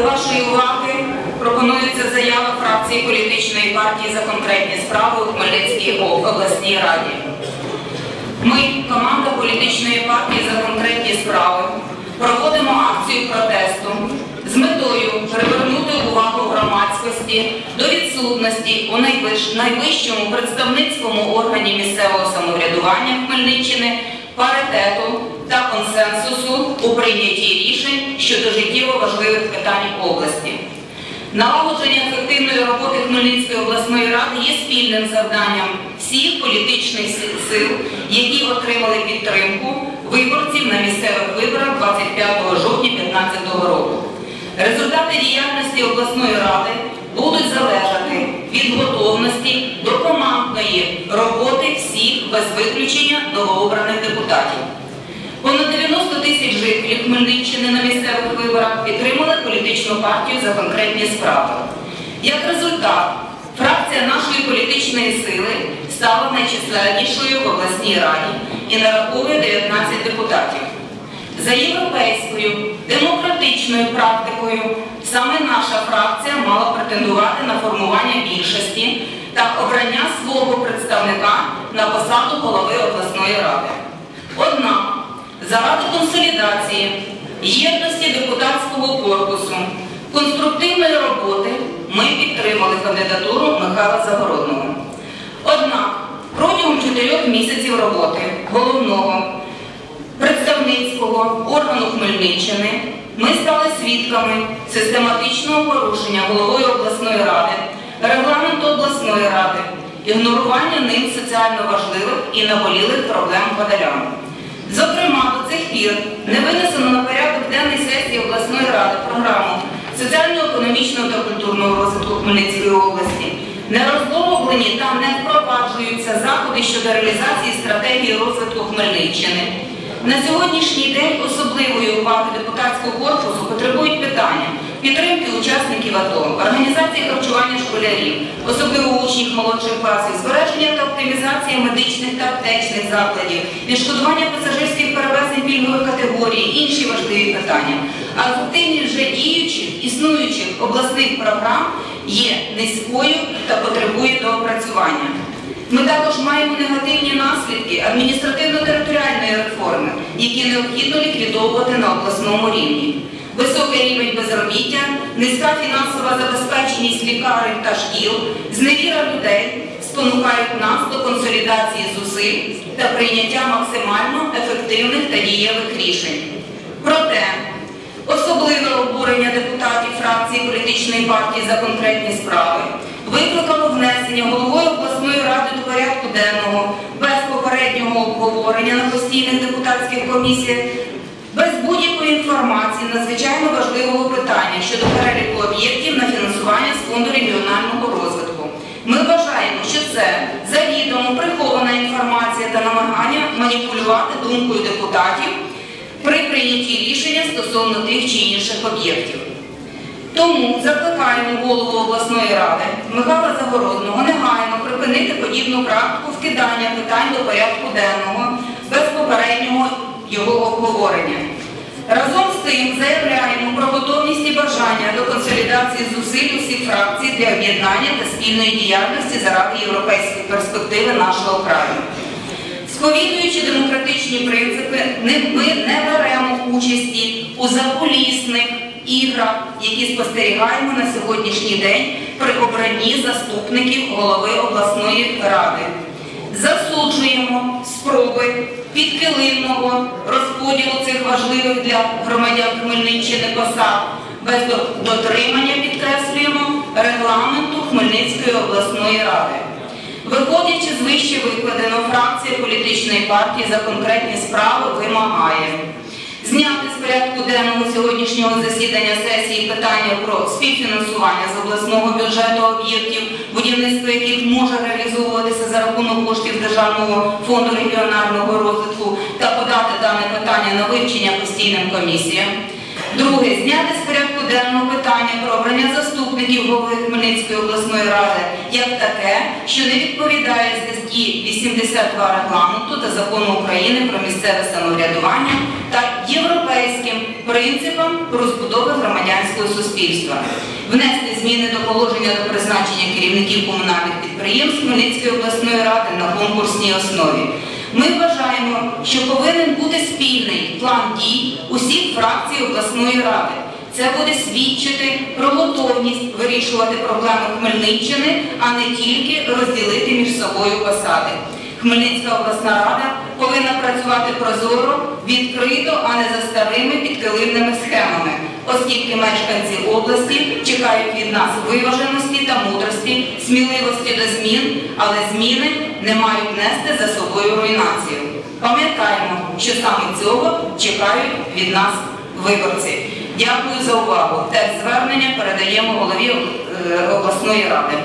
До вашої уваги пропонується заява фракції політичної партії за конкретні справи у Хмельницькій обласній раді. Ми, команда політичної партії за конкретні справи, проводимо акцію протесту з метою привернути увагу громадськості до відсутності у найвищому представницькому органі місцевого самоврядування Хмельниччини паритету та консенсусу у прийнятті рішень щодо життєво важливих питань області. Налагодження ефективної роботи Хмельницької обласної ради є спільним завданням всіх політичних сил, які отримали підтримку виборців на місцевих виборах 25 жовтня 2015 року. Результати діяльності обласної ради будуть залежати від готовності до командної роботи всіх без виключення новообраних депутатів. Понад 90 тисяч жителів Хмельниччини на місцевих виборах підтримали політичну партію за конкретні справи. Як результат, фракція нашої політичної сили стала найчисленнішою в обласній раді і нараховує 19 депутатів. За європейською демократичною практикою саме наша фракція мала претендувати на формування більшості та обрання свого представника на посаду голови обласної ради. Заради консолідації, єдності депутатського корпусу, конструктивної роботи ми підтримали кандидатуру Михайла Загородного. Однак протягом чотирьох місяців роботи головного представницького органу Хмельниччини ми стали свідками систематичного порушення головою обласної ради, регламенту обласної ради, ігнорування ним соціально важливих і наболілих проблем подолян. Зокрема, до цих пір не винесено на порядок денний сесії обласної ради програму соціально-економічного та культурного розвитку Хмельницької області, не розроблені та не впроваджуються заходи щодо реалізації стратегії розвитку Хмельниччини. На сьогоднішній день особливої уваги депутатського корпусу потребують питання підтримки учасників АТО, організації харчування школярів, особливо учнів молодших класів, збереження та оптимізація медичних та аптечних закладів, відшкодування пасажирських перевезень пільгових категорій, інші важливі питання. А ефективність вже діючих, існуючих обласних програм є низькою та потребує доопрацювання. Ми також маємо негативні наслідки адміністративно-територіальної реформи, які необхідно ліквідовувати на обласному рівні. Високий рівень безробіття, низька фінансова забезпеченість лікарень та шкіл, зневіра людей спонукають нас до консолідації зусиль та прийняття максимально ефективних та дієвих рішень. Проте Особливе обурення депутатів фракції політичної партії за конкретні справи викликало внесення головою обласної ради до порядку денного без попереднього обговорення на постійних депутатських комісіях, без будь-якої інформації надзвичайно важливого питання щодо переліку об'єктів на фінансування з фонду регіонального розвитку. Ми вважаємо, що це завідомо прихована інформація та намагання маніпулювати думкою депутатів при прийнятті рішення стосовно тих чи інших об'єктів. Тому закликаємо голову обласної ради Михайла Загородного негайно припинити подібну практику вкидання питань до порядку денного без попереднього його обговорення. Разом з тим заявляємо про готовність і бажання до консолідації зусиль усіх фракцій для об'єднання та спільної діяльності заради європейської перспективи нашого краю. Сповідуючи демократичні принципи, ми не беремо участі у закулісних іграх, які спостерігаємо на сьогоднішній день при обранні заступників голови обласної ради. Засуджуємо спроби підкилимного розподілу цих важливих для громадян Хмельниччини посад без дотримання, підкреслюємо, регламенту Хмельницької обласної ради. Виходячи з вище викладеного, фракція політичної партії за конкретні справи вимагає зняти порядку денного сьогоднішнього засідання сесії питання про співфінансування з обласного бюджету об'єктів, будівництво яких може реалізовуватися за рахунок коштів Державного фонду регіонального розвитку та подати дане питання на вивчення постійним комісіям. Друге, зняти з порядку денного питання про обрання заступників голови Хмельницької обласної ради як таке, що не відповідає статті 82 регламенту та закону України про місцеве самоврядування принципам розбудови громадянського суспільства, внести зміни до положення до призначення керівників комунальних підприємств Хмельницької обласної ради на конкурсній основі. Ми вважаємо, що повинен бути спільний план дій усіх фракцій обласної ради. Це буде свідчити про готовність вирішувати проблеми Хмельниччини, а не тільки розділити між собою посади. Хмельницька обласна рада повинна працювати прозоро, відкрито, а не за старими підкилимними схемами, оскільки мешканці області чекають від нас виваженості та мудрості, сміливості до змін, але зміни не мають нести за собою руйнацію. Пам'ятаємо, що саме цього чекають від нас виборці. Дякую за увагу. Текст звернення передаємо голові е, обласної ради.